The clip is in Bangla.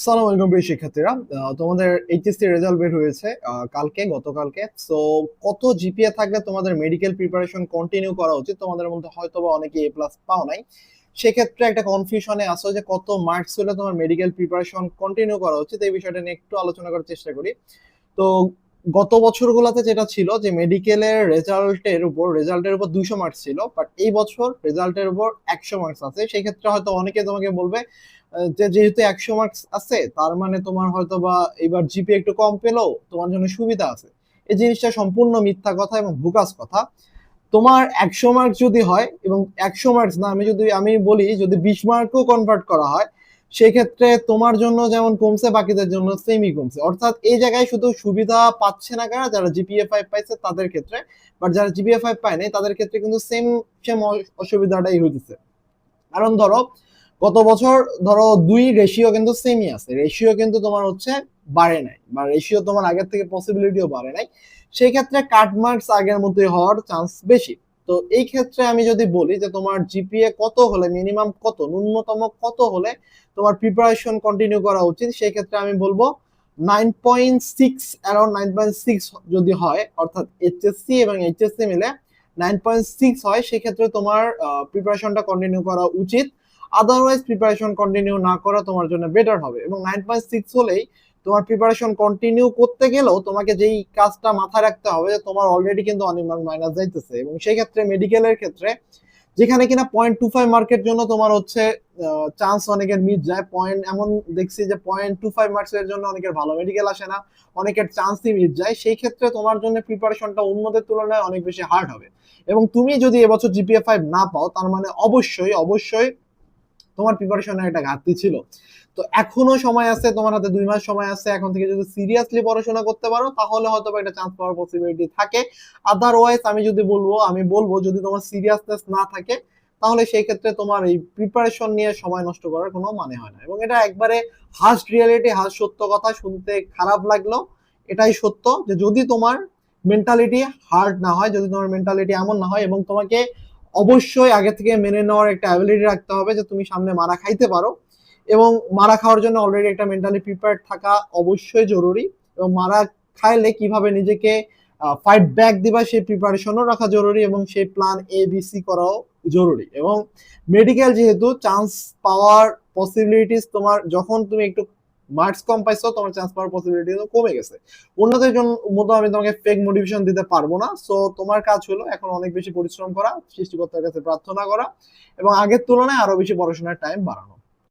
আসসালামু আলাইকুম প্রিয় শিক্ষার্থীরা। তোমাদের এইচএসসি রেজাল্ট বের হয়েছে কালকে, গতকালকে। সো কত জিপিএ থাকলে তোমাদের মেডিকেল প্রিপারেশন কন্টিনিউ করা উচিত? তোমাদের মধ্যে হয়তো বা অনেকে এ প্লাস পাও নাই। সেক্ষেত্রে একটা কনফিউশনে আসো যে কত মার্কস হলে তোমার মেডিকেল প্রিপারেশন কন্টিনিউ করা উচিত? এই বিষয়টা নিয়ে একটু আলোচনা করার চেষ্টা করি। তো গত বছরগুলোতে যেটা ছিল যে মেডিকেলের রেজাল্টের উপর রেজাল্টের উপর দুইশো মার্কস ছিল বাট এই বছর রেজাল্টের উপর একশো মার্কস আছে। সেই ক্ষেত্রে হয়তো অনেকে তোমাকে বলবে যে যেহেতু একশো মার্কস আছে, তার মানে তোমার হয়তো বা এবার জিপি একটু কম পেলেও তোমার জন্য সুবিধা আছে। এই জিনিসটা সম্পূর্ণ মিথ্যা কথা এবং ভুকাস কথা। তোমার একশো মার্কস যদি হয় এবং একশো মার্কস না, আমি যদি, আমি বলি যদি বিশ মার্কও কনভার্ট করা হয় সেক্ষেত্রে তোমার জন্য যেমন কমছে, বাকিদের জন্য সেমই কমছে। অর্থাৎ এই জায়গায় শুধু সুবিধা পাচ্ছে না কারা? যারা জিপিএ ফাইভ পাইছে তাদের ক্ষেত্রে। বাট যারা জিপিএ ফাইভ পায় নাই, তাদের ক্ষেত্রে কিন্তু সেম সেম অসুবিধাটাই হইতেছে। কারণ ধরো, গত বছর ধরো দুই রেশিও কিন্তু সেমই আছে। রেশিও কিন্তু তোমার হচ্ছে বাড়ে নাই। বা রেশিও তোমার আগের থেকে পসিবিলিটিও বাড়ে নাই। সেই ক্ষেত্রে কাট মার্কস আগের মতোই হওয়ার চান্স বেশি। তো এই ক্ষেত্রে আমি যদি বলি যে তোমার জিপিএ কত হলে মিনিমাম কত, ন্যূনতম কত হলে তোমার প্রিপারেশন কন্টিনিউ করা উচিত, সেই ক্ষেত্রে আমি বলব nine point six around nine point six যদি হয়, অর্থাৎ এইচএসসি এবং এইচএসসি মিলে নাইন পয়েন্ট সিক্স হয় সেক্ষেত্রে তোমার প্রিপারেশনটা কন্টিনিউ করা উচিত। আদারওয়াইজ প্রিপারেশন কন্টিনিউ না করা তোমার জন্য বেটার হবে এবং নাইন পয়েন্ট সিক্স হলেই তোমার প্রিপারেশন কন্টিনিউ করতে গেলেও তোমাকে যেই কাজটা মাথায় রাখতে হবে তোমার অলরেডি কিন্তু অনেক মার্ক মাইনাস যাইতেছে এবং সেই ক্ষেত্রে মেডিকেলের ক্ষেত্রে যেখানে কিনা পয়েন্ট টু ফাইভ মার্কের জন্য তোমার হচ্ছে চান্স অনেকের মিস যায়। পয়েন্ট এমন দেখছি যে পয়েন্ট টু ফাইভ মার্কসের জন্য অনেকের ভালো মেডিকেল আসে না, অনেকের চান্সই মিস যায়। সেই ক্ষেত্রে তোমার জন্য প্রিপারেশনটা অন্যদের তুলনায় অনেক বেশি হার্ড হবে। এবং তুমি যদি এবছর জিপিএ ফাইভ না পাও, তার মানে অবশ্যই অবশ্যই তোমার প্রিপারেশনের একটা ঘাটতি ছিল। তো এখনও সময় আছে, তোমার হাতে দুই মাস সময় আছে, এখন থেকে যদি সিরিয়াসলি পড়াশোনা করতে পারো, তাহলে হয়তো একটা চান্স পাওয়ার পসিবিলিটি থাকে। আদারওয়াইজ আমি যদি বলব, আমি বলব, যদি তোমার সিরিয়াসনেস না থাকে, তাহলে সেই ক্ষেত্রে তোমার এই প্রিপারেশন নিয়ে সময় নষ্ট করার কোনো মানে হয় না। এবং এটা একবারে হাস্ট রিয়েলিটি হাস্ট সত্য কথা, শুনতে খারাপ লাগল, এটাই সত্য যে যদি তোমার মেন্টালিটি হার্ড না হয়, যদি তোমার মেন্টালিটি এমন না হয় এবং তোমাকে অবশ্যই আগে থেকে মেনে নেওয়ার একটা অ্যাবিলিটি রাখতে হবে যে তুমি সামনে মারা খাইতে পারো। এবং মারা খাওয়ার জন্য অলরেডি একটা মেন্টালি প্রিপেয়ার্ড থাকা অবশ্যই জরুরি। এবং মারা খাইলে কীভাবে নিজেকে ফাইট ব্যাক দিবা সেই প্রিপারেশনও রাখা জরুরি এবং সেই প্ল্যান এ বি সি করাও জরুরি। এবং মেডিকেল যেহেতু চান্স পাওয়ার পসিবিলিটিস তোমার, যখন তুমি একটু মার্কস কম পাইছো, তোমার চান্স পাওয়ার পসিবিলিটি কমে গেছে। অন্যদের জন্য মতো আমি তোমাকে ফেক মোটিভেশন দিতে পারব না। সো তোমার কাজ হলো এখন অনেক বেশি পরিশ্রম করা, সৃষ্টিকর্তার কাছে প্রার্থনা করা এবং আগের তুলনায় আরও বেশি পড়াশোনার টাইম বাড়ানো।